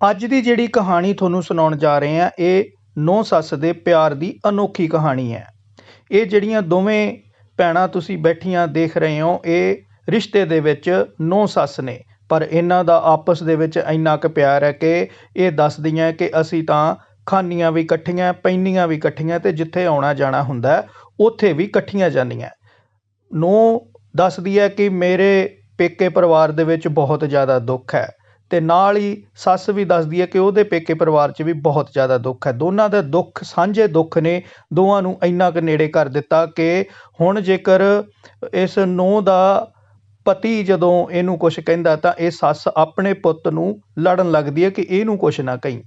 ਅੱਜ ਦੀ ਜਿਹੜੀ ਕਹਾਣੀ ਤੁਹਾਨੂੰ ਸੁਣਾਉਣ ਜਾ ਰਹੇ ਹਾਂ, ਇਹ ਨੌ ਸੱਸ ਦੇ ਪਿਆਰ ਦੀ ਅਨੋਖੀ ਕਹਾਣੀ ਹੈ। ਇਹ ਜਿਹੜੀਆਂ ਦੋਵੇਂ ਭੈਣਾਂ ਤੁਸੀਂ ਬੈਠੀਆਂ ਦੇਖ ਰਹੇ ਹੋ, ਇਹ ਰਿਸ਼ਤੇ ਦੇ ਵਿੱਚ ਨੌ ਸੱਸ ਨੇ, ਪਰ ਇਹਨਾਂ ਦਾ ਆਪਸ ਦੇ ਵਿੱਚ ਇੰਨਾ ਕੁ ਪਿਆਰ ਹੈ ਕਿ ਇਹ ਦੱਸਦੀਆਂ ਕਿ ਅਸੀਂ ਤਾਂ ਖਾਨੀਆਂ ਵੀ ਇਕੱਠੀਆਂ ਪੈਂਦੀਆਂ ਵੀ ਇਕੱਠੀਆਂ ਤੇ ਜਿੱਥੇ ਆਉਣਾ ਜਾਣਾ ਹੁੰਦਾ, ਉੱਥੇ ਵੀ ਇਕੱਠੀਆਂ ਜਾਂਦੀਆਂ। ਨੌ ਦੱਸਦੀ ਹੈ ਕਿ ਮੇਰੇ ਪੇਕੇ ਪਰਿਵਾਰ ਦੇ ਵਿੱਚ ਬਹੁਤ ਜ਼ਿਆਦਾ ਦੁੱਖ ਹੈ। ਅਤੇ ਨਾਲ ਹੀ ਸੱਸ ਵੀ ਦੱਸਦੀ ਹੈ ਕਿ ਉਹਦੇ ਪੇਕੇ ਪਰਿਵਾਰ 'ਚ ਵੀ ਬਹੁਤ ਜ਼ਿਆਦਾ ਦੁੱਖ ਹੈ। ਦੋਨਾਂ ਦਾ ਦੁੱਖ, ਸਾਂਝੇ ਦੁੱਖ ਨੇ। ਦੋਵਾਂ ਨੂੰ ਇੰਨਾ ਕੁ ਨੇੜੇ ਕਰ ਦਿੱਤਾ ਕਿ ਹੁਣ ਜੇਕਰ ਇਸ ਨੂੰਹ ਦਾ ਪਤੀ ਜਦੋਂ ਇਹਨੂੰ ਕੁਛ ਕਹਿੰਦਾ ਤਾਂ ਇਹ ਸੱਸ ਆਪਣੇ ਪੁੱਤ ਨੂੰ ਲੜਨ ਲੱਗਦੀ ਹੈ ਕਿ ਇਹਨੂੰ ਕੁਛ ਨਾ ਕਹੀਂ।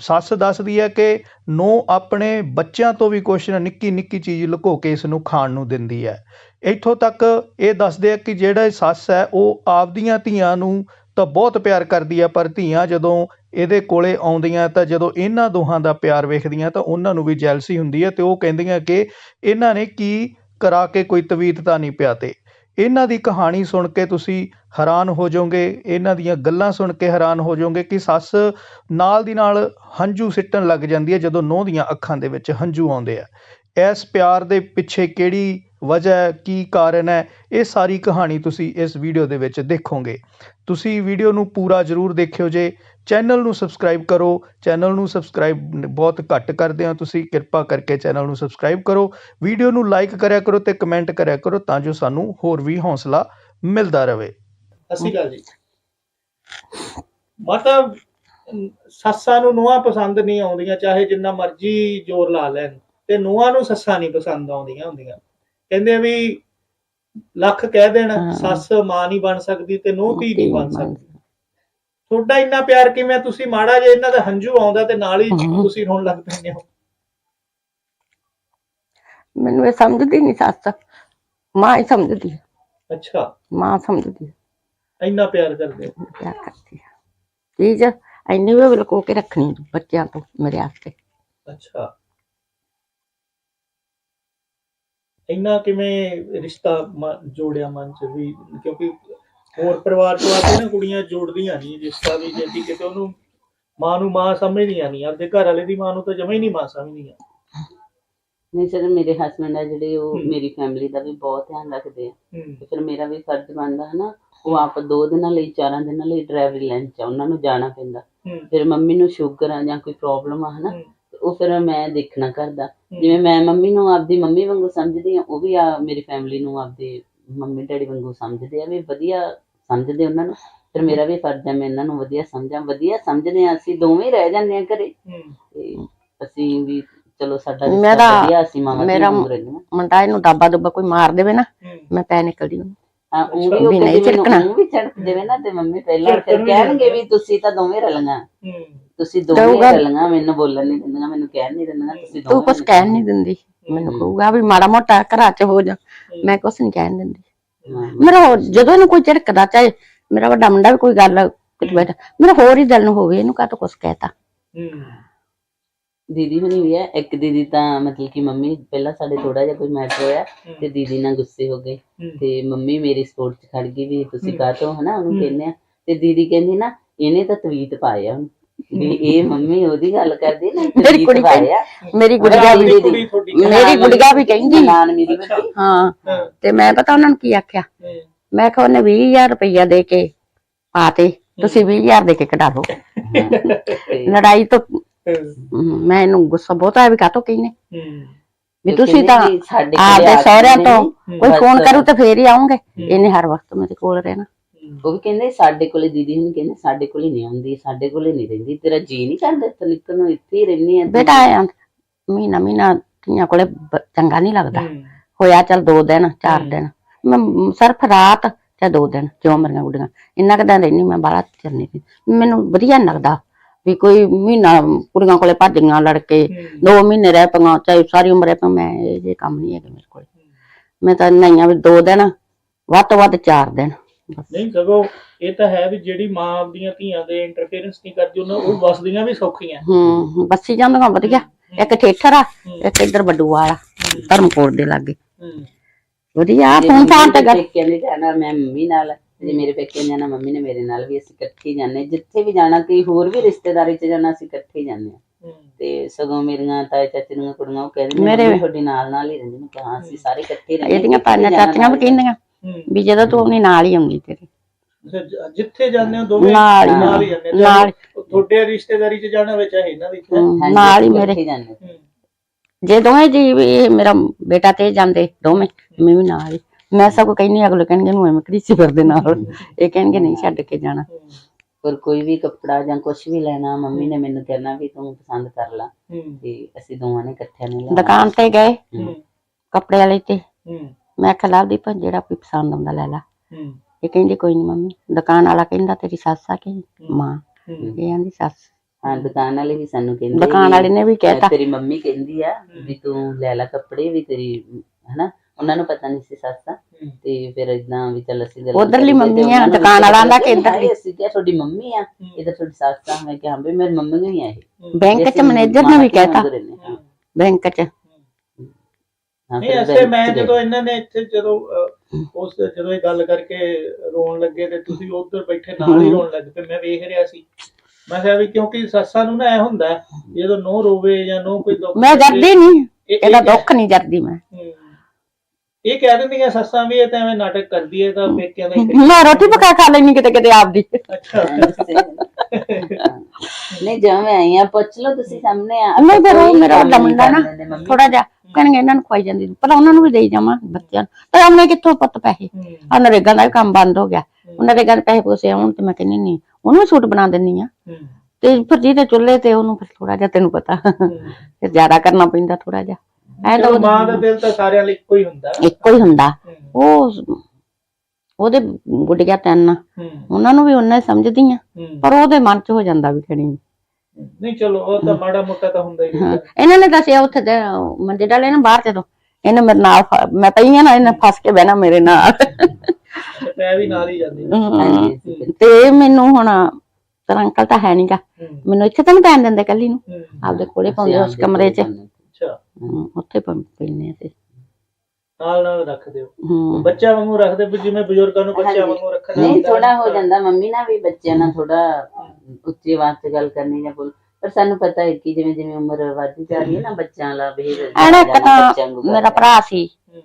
ਸੱਸ ਦੱਸਦੀ ਹੈ ਕਿ ਨੂੰਹ ਆਪਣੇ ਬੱਚਿਆਂ ਤੋਂ ਵੀ ਕੁਛ ਨਾ ਨਿੱਕੀ ਨਿੱਕੀ ਚੀਜ਼ ਲੁਕੋ ਕੇ ਇਸ ਨੂੰ ਖਾਣ ਨੂੰ ਦਿੰਦੀ ਹੈ। ਇੱਥੋਂ ਤੱਕ ਇਹ ਦੱਸਦੇ ਆ ਕਿ ਜਿਹੜਾ ਸੱਸ ਹੈ, ਉਹ ਆਪਦੀਆਂ ਧੀਆਂ ਨੂੰ ਤਾਂ ਬਹੁਤ ਪਿਆਰ ਕਰਦੀ ਹੈ ਪਰ ਧੀਆਂ ਜਦੋਂ ਇਹਦੇ ਕੋਲੇ ਆਉਂਦੀਆਂ ਤਾਂ ਜਦੋਂ ਇਹਨਾਂ ਦੋਹਾਂ ਦਾ ਪਿਆਰ ਵੇਖਦੀਆਂ ਤਾਂ ਉਹਨਾਂ ਨੂੰ ਵੀ ਜੈਲਸੀ ਹੁੰਦੀ ਹੈ ਅਤੇ ਉਹ ਕਹਿੰਦੀਆਂ ਕਿ ਇਹਨਾਂ ਨੇ ਕੀ ਕਰਾ ਕੇ ਕੋਈ ਤਵੀਤ ਤਾਂ ਨਹੀਂ ਪਿਆ ਤੇ। ਇਹਨਾਂ ਦੀ ਕਹਾਣੀ ਸੁਣ ਕੇ ਤੁਸੀਂ ਹੈਰਾਨ ਹੋ ਜਾਓਗੇ, ਇਹਨਾਂ ਦੀਆਂ ਗੱਲਾਂ ਸੁਣ ਕੇ ਹੈਰਾਨ ਹੋ ਜਾਓਗੇ ਕਿ ਸੱਸ ਨਾਲ ਦੀ ਨਾਲ ਹੰਝੂ ਸਿੱਟਣ ਲੱਗ ਜਾਂਦੀ ਹੈ ਜਦੋਂ ਨੂੰਹ ਦੀਆਂ ਅੱਖਾਂ ਦੇ ਵਿੱਚ ਹੰਝੂ ਆਉਂਦੇ ਆ। ਇਸ ਪਿਆਰ ਦੇ ਪਿੱਛੇ ਕਿਹੜੀ ਵਜ੍ਹਾ ਹੈ ਕੀ ਕਾਰਨ ਹੈ, ਇਹ ਸਾਰੀ ਕਹਾਣੀ ਤੁਸੀਂ ਇਸ ਵੀਡੀਓ ਦੇ ਵਿੱਚ ਦੇਖੋਗੇ। ਤੁਸੀਂ ਵੀਡੀਓ ਨੂੰ ਪੂਰਾ ਜ਼ਰੂਰ ਦੇਖਿਓ ਜੇ। ਚੈਨਲ ਨੂੰ ਸਬਸਕ੍ਰਾਈਬ ਕਰੋ। ਚੈਨਲ ਨੂੰ ਸਬਸਕ੍ਰਾਈਬ ਬਹੁਤ ਘੱਟ ਕਰਦੇ ਹੋ ਤੁਸੀਂ। ਕਿਰਪਾ ਕਰਕੇ ਚੈਨਲ ਨੂੰ ਸਬਸਕ੍ਰਾਈਬ ਕਰੋ। ਵੀਡੀਓ ਨੂੰ ਲਾਈਕ ਕਰਿਆ ਕਰੋ ਤੇ ਕਮੈਂਟ ਕਰਿਆ ਕਰੋ ਤਾਂ ਜੋ ਸਾਨੂੰ ਹੋਰ ਵੀ ਹੌਸਲਾ ਮਿਲਦਾ ਰਹੇ। ਅਸੀਂ ਗੱਲ ਜੀ। ਮਤਲਬ ਸੱਸਾਂ ਨੂੰ ਨੂੰਹਾਂ ਪਸੰਦ ਨਹੀਂ ਆਉਂਦੀਆਂ। ਚਾਹੇ ਜਿੰਨਾ ਮਰਜ਼ੀ ਜ਼ੋਰ ਲਾ ਲੈਣ। ਤੇ ਨੂੰਹਾਂ ਨੂੰ ਸੱਸਾਂ ਨਹੀਂ ਪਸੰਦ ਆਉਂਦੀਆਂ ਹੁੰਦੀਆਂ। ਕਹਿੰਦੇ ਵੀ ਲੱਖ ਕਹਿ ਦੇਣ। ਸੱਸ ਮਾਂ ਨਹੀਂ ਬਣ ਸਕਦੀ ਤੇ ਨੂੰਹ ਧੀ ਨਹੀਂ ਬਣ ਸਕਦੀ। ਤੁਹਾਡਾ ਇੰਨਾ ਪਿਆਰ ਕਿਵੇਂ ਤੁਸੀਂ ਮਾੜਾ ਜੇ ਇਹਨਾਂ ਦਾ ਹੰਝੂ ਆਉਂਦਾ ਤੇ ਨਾਲ ਹੀ। ਤੁਸੀਂ ਰੋਣ ਲੱਗ ਪੈਂਦੇ ਹੋ। ਮੈਨੂੰ ਇਹ ਸਮਝਦੀ ਨਹੀਂ ਸੱਸ। ਮਾਂ ਹੀ ਸਮਝਦੀ ਅੱਛਾ। ਮਾਂ ਸਮਝਦੀ ਇੰਨਾ ਪਿਆਰ ਕਰਦੇ ਹੋ। ਪਿਆਰ ਕਰਦੀ ਹੈ ਚੀਜ਼ ਐਨੀ ਵੀ ਲੁਕੋ ਕੇ ਰੱਖਣੀ ਬੱਚਿਆਂ ਤੋਂ ਮੇਰੇ ਵਾਸਤੇ। ਅੱਛਾ। ਇੰਨਾ ਕਿਵੇਂ ਰਿਸ਼ਤਾ ਮ- ਜੋੜਿਆ ਮਨ ਚ ਵੀ ਕਿਉਂਕਿ ਹੋਰ ਪਰਿਵਾਰ ਤੋਂ ਆ ਕੇ ਨਾ ਕੁੜੀਆਂ ਜੋੜਦੀਆਂ ਨਹੀਂ ਰਿਸ਼ਤਾ ਵੀ ਜੇ ਕਿ ਕਿਤੇ ਉਹਨੂੰ ਮਾਂ ਨੂੰ ਮਾਂ ਸਮਝਦੀਆਂ ਨਹੀਂ ਆਪਦੇ ਘਰ ਵਾਲੇ ਦੀ ਮਾਂ ਨੂੰ ਤਾਂ ਜਮਾ ਹੀ ਨਹੀਂ ਮਾਂ ਸਮਝਦੀਆਂ। ਨਹੀਂ ਸਰ ਮੇਰੇ ਹਸਬੰਡ ਆ ਜਿਹੜੇ ਉਹ ਹਮ। ਮੇਰੀ ਫੈਮਿਲੀ ਦਾ ਵੀ ਬਹੁਤ ਧਿਆਨ ਰੱਖਦੇ ਆ। ਹੂੰ। ਤੇ ਫਿਰ ਮੇਰਾ ਵੀ ਫਰਜ਼ ਬਣਦਾ ਹੈ ਨਾ ਉਹ ਆਪ ਦੋ ਦਿਨਾਂ ਲਈ ਚਾਰਾਂ ਦਿਨਾਂ ਲਈ ਡਰਾਈਵਰੀ ਲਾਈਨ ਚ ਆ, ਉਹਨਾਂ ਨੂੰ ਜਾਣਾ ਪੈਂਦਾ। ਹੂੰ। ਫਿਰ ਮੰਮੀ ਨੂੰ ਸ਼ੂਗਰ ਆ ਜਾਂ ਕੋਈ ਪ੍ਰੋਬਲਮ ਆ ਹਨਾ ਹੂੰ। ਉਹ ਫਿਰ ਮੈਂ ਦੇਖਣਾ ਕਰਦਾ। ਜਿਵੇਂ ਮੈਂ ਮੰਮੀ ਨੂੰ ਆਪਦੀ ਮੰਮੀ ਵਾਂਗੂ ਸਮਝਦੀ ਆ ਉਹ ਵੀ ਆ ਮੇਰੀ ਫੈਮਿਲੀ ਨੂੰ ਆਪਦੀ ਮੰਮੀ ਡੈਡੀ ਵਾਂਗੂ ਸਮਝਦੇ ਆ ਵੀ ਵਧੀਆ ਸਮਝਦੇ ਉਹਨਾਂ ਨੂੰ। ਫਿਰ ਮੇਰਾ ਵੀ ਫਰਜ਼ ਆ ਮੈਂ ਇਹਨਾਂ ਨੂੰ ਵਧੀਆ ਸਮਝਾਂ। ਵਧੀਆ ਸਮਝਦੇ ਆ ਅਸੀਂ ਦੋਵੇਂ ਰਹਿ ਜਾਂਦੇ ਆ ਘਰੇ। ਹੂੰ। ਤੇ ਅਸੀਂ ਵੀ ਚਲੋ ਸਾਡਾ ਰਿਸ਼ਤਾ ਮੇਰਾ- ਵਧੀਆ ਅਸੀਂ ਮਾਵਾਂ ਮੇਰਾ- ਦੀ ਰਹਿੰਦੇ ਮੁੰਡਾ ਇਹਨੂੰ ਦਾਬਾ ਦੁੱਬਾ ਕੋਈ ਮਾਰ ਦੇਵੇ ਨਾ ਹੂੰ। ਮੈਂ ਪੈ ਨਿਕਲਦੀ ਹਾਂ। ਹਾਂ ਉਹ ਅੱਛਾ, ਵੀ ਉਹ ਵੀ ਨਹੀਂ ਕਹਿੰਦੇ ਮੈਨੂੰ ਝਿੜਕਣਾ। ਉਹ ਵੀ ਝੜਕ ਦੇਵੇ ਨਾ ਤੇ ਮੰਮੀ ਪਹਿਲਾਂ ਝਿੜਕਣ ਫਿਰ ਵੀ ਕਹਿਣਗੇ ਨਹੀਂ ਵੀ ਤੁਸੀਂ ਤਾਂ ਦੋਵੇਂ ਰਲੀਆਂ। ਹੂੰ। ਤੁਸੀਂ ਦੋਵੇਂ ਕਹੂਗਾ- ਰਲੀਆਂ ਮੈਨੂੰ ਬੋਲਣ ਨਹੀਂ ਦਿੰਦੀਆਂ ਮੈਨੂੰ ਕਹਿਣ ਨਹੀਂ ਦਿੰਦੀਆਂ ਤੁਸੀਂ ਤੂੰ ਦੋਵੇਂ ਕੁਛ ਕਹਿਣ ਨਹੀਂ ਦਿੰਦੀ। ਮੈਨੂੰ ਕਹੂਗਾ ਵੀ ਮਾੜਾ ਮੋਟਾ ਘਰਾਂ 'ਚ ਹੋ ਜਾ। ਮੈਂ ਕੁਛ ਨਹੀਂ ਕਹਿਣ ਦਿੰਦੀ। ਮੇਰਾ ਹੋਰ- ਜਦੋਂ ਇਹਨੂੰ ਕੋਈ ਝਿੜਕਦਾ ਚਾਹੇ ਮੇਰਾ ਵੱਡਾ ਮੁੰਡਾ ਵੀ ਕੋਈ ਗੱਲ ਕੁਝ ਬੈਠਾ ਮੇਰਾ ਹੋਰ ਹੀ ਦਿਲ ਨੂੰ ਹੋਵੇ ਇਹਨੂੰ ਕਾਹ ਤੋਂ ਕੁਛ ਕਹਿਤਾ। ਹੂੰ। ਦੀਦੀ ਹੁਣੀ ਵੀ ਹੈ। ਇੱਕ ਦੀਦੀ ਤਾਂ ਮਤਲਬ ਕਿ ਮੰਮੀ ਪਹਿਲਾਂ ਸਾਡੇ ਥੋੜਾ ਜਿਹਾ ਕੋਈ ਮੈਟਰ ਹੋਇਆ ਤੇ ਦੀਦੀ ਨਾਲ ਗੁੱਸੇ ਹੋ ਗਏ। ਤੇ ਮੰਮੀ ਮੇਰੀ ਸਪੋਰਟ 'ਚ ਖੜ ਗਈ ਵੀ ਤੁਸੀਂ। ਕਾਹਤੋਂ ਹਨਾ ਉਹਨੂੰ। ਕਹਿੰਦੇ ਆ। ਤੇ ਦੀਦੀ ਕਹਿੰਦੀ ਨਾ ਇਹਨੇ ਤਾਂ ਤਵੀਤ ਪਾਇਆ ਹੁਣ ਵੀ ਇਹ ਮੰਮੀ ਉਹਦੀ ਗੱਲ ਕਰਦੀ ਨਾ ਮੇਰੀ ਕੁੜੀ ਕਹਿੰਦੀ- ਪਾਇਆ ਮੇਰੀ ਗੁੜੀਆ ਵੀ ਮੇਰੀ ਗੁੜੀਆ ਵੀ ਕਹਿੰਦੀ ਨਾਨ ਮੇਰੀ ਹਾਂ। ਤੇ ਮੈਂ ਪਤਾ ਉਹਨਾਂ ਨੂੰ ਕੀ ਆਖਿਆ। ਮੈਂ ਕਿਹਾ ਉਹਨੇ 20000 ਰੁਪਈਆ ਦੇ ਕੇ ਪਾਤੇ। ਤੁਸੀਂ 20000 ਦੇ ਕੇ ਕਢਾ ਲਓ। ਲੜਾਈ ਤੋਂ ਮੈਂ ਇਹਨੂੰ ਗੁੱਸਾ ਬਹੁਤ ਆਇਆ ਵੀ ਕਾਤੋਂ ਕਹਿੰਨੇ ਹੂੰ। ਵੀ ਤੁਸੀਂ ਤਾਂ ਵੀ ਸਾਡੇ ਕੋਲੇ ਆਪਦੇ ਸਹੁਰਿਆਂ ਨਹੀਂ, ਤੋਂ ਕੋਈ ਫੋਨ ਕਰੂ ਤਾਂ ਫੇਰ ਹੀ ਆਉਂਗੇ। ਇਹਨੇ ਹਰ ਵਕਤ ਮੇਰੇ ਕੋਲ ਰਹਿਣਾ। ਉਹ ਵੀ ਕਹਿੰਦੇ ਸਾਡੇ ਕੋਲੇ ਦੀਦੀ ਹੁਣ ਕਹਿੰਦੇ ਸਾਡੇ ਕੋਲੇ ਨਹੀਂ ਆਉਂਦੀ ਸਾਡੇ ਕੋਲੇ ਨਹੀਂ ਰਹਿੰਦੀ। ਤੇਰਾ ਜੀ ਨਹੀਂ ਕਰਦਾ ਇੱਥੇ ਨਿਕਲਣ ਨੂੰ ਇੱਥੇ ਹੀ ਰਹਿੰਦੀ ਆ। ਤੂੰ। ਬੇਟਾ ਆਇਆ ਮਹੀਨਾ ਮਹੀਨਾ ਧੀਆਂ ਕੋਲੇ ਚੰਗਾ ਨਹੀਂ ਲੱਗਦਾ। ਹੋਇਆ ਚੱਲ ਦੋ ਦਿਨ ਚਾਰ ਹਮ। ਦਿਨ। ਮੈਂ ਸਿਰਫ ਰਾਤ ਤੇ ਦੋ ਦਿਨ ਜਿਉਂ ਮੇਰੀਆਂ ਗੁੱਡੀਆਂ। ਇੰਨਾ ਕਦਾਂ ਰਹਿਣੀ ਮੈਂ ਬਾਹਰ ਚਿਰ ਨਹੀਂ ਰਹਿੰਦੀ। ਮੈਨੂੰ ਵਧੀਆ ਨੀ ਲੱਗਦਾ। ਵੀ ਕੋਈ ਮਹੀਨਾ ਕੁੜੀਆਂ ਕੋਲੇ ਭੱਜ ਗਈਆਂ ਲੜ ਕੇ ਹੂੰ। ਦੋ ਮਹੀਨੇ ਰਹਿ ਪਈਆਂ ਚਾਹੇ ਸਾਰੀ ਉਮਰ ਰਹਿ ਪਈਆਂ ਮੈਂ ਇਹ ਜੇ ਕੰਮ ਨਹੀਂ ਹੈਗੇ ਮੇਰੇ ਕੋਲ। ਮੈਂ ਤਾਂ ਨਹੀਂ ਆ ਵੀ ਦੋ ਦਿਨ ਵੱਧ ਤੋਂ ਵੱਧ ਚਾਰ ਦਿਨ ਬਸ। ਨਹੀਂ ਸਗੋਂ ਇਹ ਤਾਂ ਹੈ ਵੀ ਜਿਹੜੀ ਮਾਂ ਆਪਦੀਆਂ ਧੀਆਂ ਦੇ ਇੰਟਰਫੇਰੈਂਸ ਨਹੀਂ ਕਰਦੀ ਉਹਨਾਂ ਉਹ ਵਸਦੀਆਂ ਵੀ ਸੌਖੀਆਂ। ਹੂੰ ਬੱਸੀ ਜਾਂਦੀਆਂ ਵਧੀਆ। ਇੱਕ ਠੇਠਰ ਆ ਇੱਕ ਇੱਧਰ ਬੱਡੂ ਵਾਲਾ ਧਰਮਕੋਟ ਦੇ ਲਾਗੇ। ਹੂੰ। ਵਧੀਆ ਫੋਨ ਫਾਨ ਤੇ ਗੱਲ ਦੇ ਪੇਕਿਆਂ ਨੇ ਜਾਣਾ ਮੈਂ ਮੰਮੀ ਨਾਲ। ਜੇ ਮੇਰੇ ਪੇਕੇ ਜਾਣਾ ਮੰਮੀ ਨੇ ਮੇਰੇ ਨਾਲ ਵੀ ਅਸੀਂ ਇਕੱਠੇ ਜਾਂਦੇ ਜਿੱਥੇ ਵੀ ਜਾਣਾ ਕੋਈ ਹੋਰ ਵੀ ਰਿਸ਼ਤੇਦਾਰੀ 'ਚ ਜਾਣਾ ਅਸੀਂ ਇਕੱਠੇ ਜਾਂਦੇ ਹਾਂ। ਤੇ ਸਗੋਂ ਮੇਰੀਆਂ ਤਾਏ ਚਾਚੇ ਦੀਆਂ ਕੁੜੀਆਂ ਉਹ ਕਹਿੰਦੇ ਨੇ ਮੇਰੇ- ਤੁਹਾਡੀ ਨਾਲ ਨਾਲ ਹੀ ਰਹਿੰਦੀ ਕਿਹਾ ਹਾਂ ਅਸੀਂ ਸਾਰੇ ਇਕੱਠੇ ਰਹਿੰਦੇ ਇਹਦੀਆਂ ਤਾਈਆਂ ਚਾਚੀਆਂ ਵੀ ਕਹਿੰਦੀਆਂ ਵੀ ਜਦੋਂ ਤੂੰ ਆਪਣੀ ਨਾਲ ਹੀ ਆਉਂਦੀ ਤੇਰੇ। ਜਿੱਥੇ ਜਾਂਦੇ ਹੋ ਦੋਵੇਂ? ਨਾਲ ਹੀ, ਜਾਂਦੇ। ਨਾਲ ਤੁਹਾਡੇ ਰਿਸ਼ਤੇਦਾਰੀ 'ਚ ਜਾਣਾ ਵਿੱਚ ਹੈ ਇਹਨਾਂ ਹਾਂਜੀ, ਨਾਲ ਹੀ ਮੇਰੇ। ਜੇ ਦੋਵੇਂ ਜੀ ਮੇਰਾ ਬੇਟਾ ਤੇ ਜਾਂਦੇ ਦੋਵੇਂ ਮੈਂ ਵੀ ਨਾਲ ਹੀ। ਮੈਂ ਸਭ ਕਹਿੰਨੀ ਅਗਲੇ ਕਹਿਣਗੇ ਨੂੰ ਐਵੇਂ ਕਰੀਸੀ ਫਿਰਦੇ ਨਾਲ। ਇਹ ਕਹਿਣਗੇ ਨਹੀਂ ਛੱਡ ਕੇ ਜਾਣਾ। ਪਰ ਕੋਈ ਵੀ ਕੱਪੜਾ ਜਾਂ ਕੁਝ ਵੀ ਲੈਣਾ ਮੰਮੀ ਨੇ ਮੈਨੂੰ ਕਹਿਣਾ ਵੀ ਤੂੰ ਪਸੰਦ ਕਰ ਲਾ। ਤੇ ਅਸੀਂ ਦੋਵਾਂ ਨੇ ਇਕੱਠਿਆਂ ਨੇ ਲੈਣਾ ਦੁਕਾਨ ਤੇ ਗਏ। ਕੱਪੜੇ ਵਾਲੇ ਤੇ। ਮੈਂ ਕਿਹਾ ਲਵਦੀਪ ਜਿਹੜਾ ਵੀ ਪਸੰਦ ਆਉਂਦਾ ਲੈ ਲਾ। ਇਹ ਕਹਿੰਦੀ ਕੋਈ ਨਹੀਂ ਮੰਮੀ ਦੁਕਾਨ ਵਾਲਾ ਕਹਿੰਦਾ ਤੇਰੀ ਸੱਸ ਆ ਕਿ? ਮਾਂ। ਇਹ ਆਂਦੀ ਸੱਸ। ਹਾਂ ਦੁਕਾਨ ਵਾਲੇ ਵੀ ਸਾਨੂੰ ਕਹਿੰਦੇ ਦੁਕਾਨ ਵਾਲੇ ਨੇ ਵੀ ਕਹਿਤਾ। ਤੇਰੀ ਮੰਮੀ ਕਹਿੰਦੀ ਆ ਵੀ ਤੂੰ ਲੈ ਲੈ ਕੱਪੜੇ ਵੀ ਤੇਰੀ ਹਨਾ? ਉਹਨਾਂ ਨੂੰ ਪਤਾ ਨਹੀਂ ਸੀ ਸੱਸ ਦਾ। ਤੇ ਫਿਰ ਇਦਾਂ ਵੀ ਚੱਲ ਅਸੀਂ ਗੱਲਾਂ ਉੱਧਰਲੀ ਮੰਮੀ ਆ, ਦੁਕਾਨ ਵਾਲਾ ਆਂਹਦਾ ਕਿ ਇੱਧਰਲੀ। ਅਸੀਂ ਕਿਹਾ ਤੁਹਾਡੀ ਮੰਮੀ ਆ ਇਹ ਤਾਂ ਤੁਹਾਡੀ ਸੱਸ ਆ। ਮੈਂ ਕਿਹਾ ਹਾਂ ਵੀ ਮੇਰੀ ਮੰਮੀ ਹੀ ਆ ਇਹ। ਬੈਂਕ ਚ ਮੈਨੇਜਰ ਨੇ ਵੀ ਕਹਿਤਾ। ਬੈਂਕ ਚ। ਨਹੀਂ ਅਸੇ ਮੈਂ। ਜਦੋਂ ਇਹਨਾਂ ਨੇ ਇੱਥੇ ਜਦੋਂ ਉਸ ਜਦੋਂ ਇਹ ਗੱਲ ਕਰਕੇ ਰੋਣ ਲੱਗੇ ਤੇ ਤੁਸੀਂ ਉੱਧਰ ਬੈਠੇ ਨਾਲ ਹੀ ਰੋਣ ਲੱਗ ਪਏ। ਮੈਂ ਵੇਖ ਰਿਹਾ ਸੀ। ਮੈਂ ਕਿਹਾ ਵੀ ਕਿਉਂਕਿ ਸੱਸਾਂ ਨੂੰ ਨਾ ਐ ਹੁੰਦਾ ਜਦੋਂ ਨੋ ਰੋਵੇ ਜਾਂ ਨੋ ਕੋਈ ਦੁੱਖ ਮੈਂ ਜਰਦੀ ਨਹੀਂ। ਇਹ- ਇਹਦਾ ਇਹ- ਦੁੱਖ ਨਹੀਂ ਜਰਦੀ ਮੈਂ। ਇਹ ਕਹਿ ਦਿੰਦੀਆਂ ਸੱਸਾਂ ਵੀ ਇਹ ਤਾਂ ਐਵੇਂ ਨਾਟਕ ਕਰਦੀ ਹੈ ਤਾਂ ਪੇਕਿਆਂ ਦਾ ਹੀ ਮੈਂ ਰੋਟੀ ਪਕਾ ਖਾ ਲੈਣੀ ਕਿਤੇ ਕਿਤੇ ਆਪਦੀ। ਅੱਛਾ। ਨਹੀਂ ਜਿਵੇਂ ਮੈਂ ਆਈ ਆ ਪੁੱਛ ਲਓ ਤੁਸੀਂ ਸਾਹਮਣੇ ਆ। ਨਹੀਂ ਫਿਰ ਉਹ ਮੇਰਾ ਵੱਡਾ ਮੁੰਡਾ ਨਾ। ਥੋੜਾ ਜਿਹਾ ਕਹਿਣਗੇ ਇਹਨਾਂ ਨੂੰ ਖਵਾਈ ਜਾਂਦੀ। ਪਰ ਉਹਨਾਂ ਨੂੰ ਵੀ ਦੇਈ ਜਾਵਾਂ ਬੱਚਿਆਂ ਨੂੰ। ਪਰ ਉਹਨੇ ਕਿੱਥੋਂ ਪੁੱਤ ਪੈਸੇ? ਆ ਨਰੇਗਾ ਦਾ ਵੀ ਕੰਮ ਬੰਦ ਹੋ ਗਿਆ। ਉਹਨਾਂ ਦੇ ਘਰ ਪੈਸੇ ਪੂਸੇ ਆਉਣ ਤੇ ਮੈਂ ਕਹਿੰਦੀ ਨਹੀਂ ਉਹਨੂੰ ਵੀ ਸੂਟ ਬਣਾ ਦਿੰਨੀ ਆ ਤੇ ਫਿਰ ਜਿਹਦੇ ਚੁੱਲ੍ਹੇ ਤੇ ਉਹਨੂੰ ਫਿਰ ਥੋੜਾ ਜਿਹਾ ਤੈਨੂੰ ਪਤਾ। ਫਿਰ ਜ਼ਿਆਦਾ ਕਰਨਾ ਪੈਂਦਾ ਥੋੜਾ ਜਿਹਾ। ਐ ਤਾਂ ਉਹਦਾ- ਮਾਂ ਦਾ ਦਿਲ ਤਾਂ ਸਾਰਿਆਂ ਲਈ ਇੱਕੋ ਹੀ ਹੁੰਦਾ। ਇੱਕੋ ਹੀ ਹੁੰਦਾ। ਹੂੰ, ਉਹ ਉਹਦੇ ਗੁੱਡੀਆਂ ਤਿੰਨ ਆ, ਹੂੰ, ਉਹਨਾਂ ਨੂੰ ਵੀ ਉਹਨਾਂ ਹੀ ਸਮਝਦੀ ਆ ਹੂੰ। ਪਰ ਉਹਦੇ ਮਨ 'ਚ ਹੋ ਜਾਂਦਾ ਵੀ ਖਣੀ ਨਹੀਂ ਚਲੋ ਉਹ ਤਾਂ ਮਾੜਾ ਮੋਟਾ ਤਾਂ ਹੁੰਦਾ ਹੀ ਹਾਂ। ਇਹਨਾਂ ਨੇ ਦੱਸਿਆ ਉੱਥੇ ਦੇ ਮੰਜੇ ਡਾਲੇ ਨਾ ਬਾਹਰ ਜਦੋਂ। ਇਹਨੇ ਮੇਰੇ ਨਾਲ ਫ- ਮੈਂ ਪਈ ਆ ਨਾ ਇਹਨੇ ਫਸ ਕੇ ਬਹਿਣਾ ਮੇਰੇ ਨਾਲ। ਤੇ ਵੀ ਨਾਲ ਹੀ ਜਾਂਦੀ। ਤੇ ਮੈਨੂੰ ਹੁਣ ਤੇਰਾ ਅੰਕਲ ਤਾਂ ਹੈ ਨਹੀਂਗਾ ਹੂੰ, ਮੈਨੂੰ ਇੱਥੇ ਤਾਂ ਨਹੀਂ ਪੈਣ ਦਿੰਦੇ ਕੱਲੀ ਨੂੰ। ਹੂੰ, ਆਪਦੇ ਕੋਲੇ ਪਾਉਂਦੇ ਉਸ ਕਮਰੇ 'ਚ। ਅੱਛਾ। ਹਮ, ਉੱਥੇ ਪੰ- ਪੈਂਦੇ ਅਸੀਂ ਨਾਲ ਨਾਲ ਰੱਖ ਦਿਓ ਹੂੰ ਬੱਚਾ ਵਾਂਗੂ ਰੱਖਦੇ ਵੀ ਜਿਵੇਂ ਬਜ਼ੁਰਗਾਂ ਨੂੰ ਹਾਂਜੀ। ਵਾਂਗੂ ਰੱਖਣਾ ਨਹੀਂ ਹੁੰਦਾ। ਥੋੜਾ ਹੋ ਜਾਂਦਾ ਮੰਮੀ ਨਾਲ ਵੀ ਬੱਚਿਆਂ ਨਾਲ ਥੋੜਾ ਉੱਚੀ ਆਵਾਜ਼ 'ਚ ਗੱਲ ਕਰਨੀ ਜਾਂ ਬੋਲ ਪਰ ਸਾਨੂੰ ਪਤਾ ਹੈ ਕਿ ਜਿਵੇਂ ਜਿਵੇਂ ਉਮਰ ਵੱਧਦੀ ਜਾ ਰਹੀ ਹੈ ਨਾ ਬੱਚਿਆਂ ਵਾਲਾ ਬਿਹੇਵੀਅਰ ਐਨਾ ਇੱਕ ਤਾਂ ਮੇਰਾ ਭਰਾ ਸੀ। ਹੂੰ,